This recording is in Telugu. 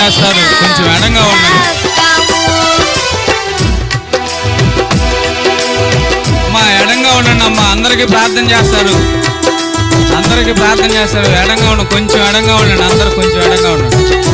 చేస్తారు కొంచెం ఎడంగా ఉన్నాడు అమ్మా ఎడంగా ఉండండి అమ్మా. అందరికీ ప్రార్థన చేస్తారు అందరికీ ప్రార్థన చేస్తారు ఎడంగా ఉండండి కొంచెం ఎడంగా ఉండండి. అందరు కొంచెం ఎడంగా ఉండండి.